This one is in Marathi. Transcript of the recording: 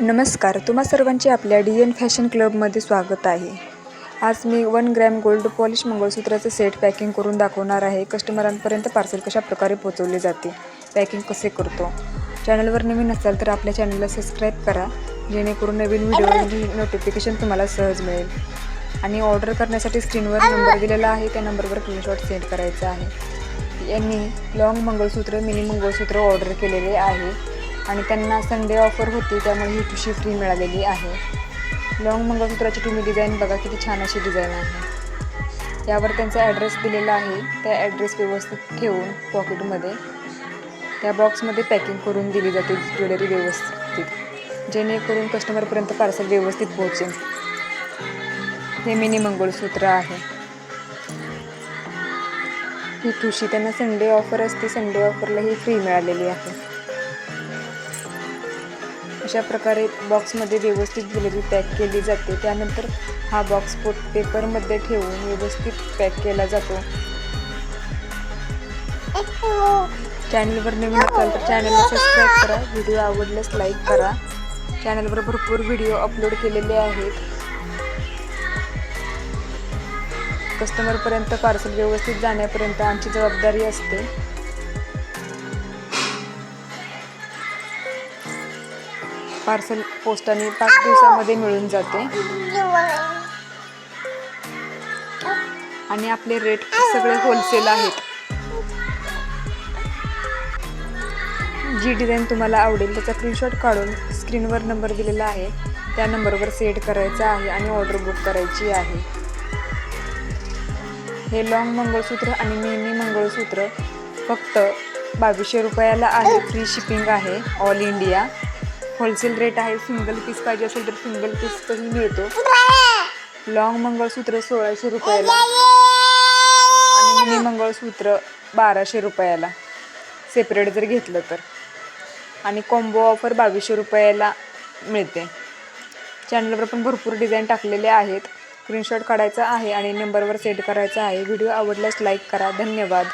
नमस्कार तुम्हा सर्वांचे आपल्या डी एन फॅशन क्लबमध्ये स्वागत आहे. आज मी वन ग्रॅम गोल्ड पॉलिश मंगळसूत्राचं सेट पॅकिंग करून दाखवणार आहे. कस्टमरांपर्यंत पार्सल कशा प्रकारे पोचवले जाते पॅकिंग कसे करतो? चॅनलवर नवीन असाल तर आपल्या चॅनलला सबस्क्राईब करा जेणेकरून नवीन व्हिडिओची नोटिफिकेशन तुम्हाला सहज मिळेल. आणि ऑर्डर करण्यासाठी स्क्रीनवर नंबर दिलेला आहे त्या नंबरवर स्क्रीनशॉट सेंड करायचा आहे. यांनी long mangalsutra mini mangalsutra order केलेले आहे. आणि त्यांना संडे ऑफर होती त्यामुळे ही ठुशी फ्री मिळालेली आहे. लॉंग मंगळसूत्राची तुम्ही डिझाईन बघा किती छान अशी डिझाईन आहे. यावर त्यांचा ॲड्रेस दिलेला आहे. त्या ॲड्रेस व्यवस्थित ठेवून पॉकेटमध्ये त्या बॉक्समध्ये पॅकिंग करून दिली जाते ज्वेलरी व्यवस्थित. जेणेकरून कस्टमरपर्यंत पार्सल व्यवस्थित पोहोचेल. हे मिनी मंगळसूत्र आहे. ही ठुशी त्यांना संडे ऑफर असते संडे ऑफरला ही फ्री मिळालेली आहे. अशा प्रकारे बॉक्समध्ये व्यवस्थित ज्वेलरी पॅक केली जाते. त्यानंतर हा बॉक्स पोट पेपरमध्ये ठेवून व्यवस्थित पॅक केला जातो. चॅनलवर नवीन असाल तर चॅनलला सबस्क्राईब करा. व्हिडिओ आवडल्यास लाईक करा. चॅनलवर भरपूर व्हिडिओ अपलोड केलेले आहेत. कस्टमरपर्यंत पार्सल व्यवस्थित जाण्यापर्यंत आमची जबाबदारी असते. पार्सल पोस्टाने पाच दिवसामध्ये मिळून जाते. आणि आपले रेट सगळे होलसेल आहेत. जी डिझाईन तुम्हाला आवडेल त्याचा स्क्रीनशॉट काढून स्क्रीनवर नंबर दिलेला आहे. त्या नंबरवर सेट करायचा आहे आणि ऑर्डर बुक करायची आहे. हे लॉंग मंगळसूत्र आणि मिनी मंगळसूत्र फक्त बावीसशे रुपयाला आहे. फ्री शिपिंग आहे. ऑल इंडिया होलसेल रेट आहे. सिंगल पीस पाहिजे असेल तर सिंगल पीस पीसही मिळतो. लॉंग मंगळसूत्र सोळाशे रुपयाला. आणि मिनी मंगळसूत्र बाराशे रुपयाला. सेपरेट जर घेतलं तर. आणि कॉम्बो ऑफर बावीसशे रुपयाला मिळते. चॅनलवर पण भरपूर डिझाईन टाकलेले आहेत. स्क्रीनशॉट काढायचा आहे आणि नंबरवर सेट करायचा आहे. व्हिडिओ आवडल्यास लाईक करा. धन्यवाद.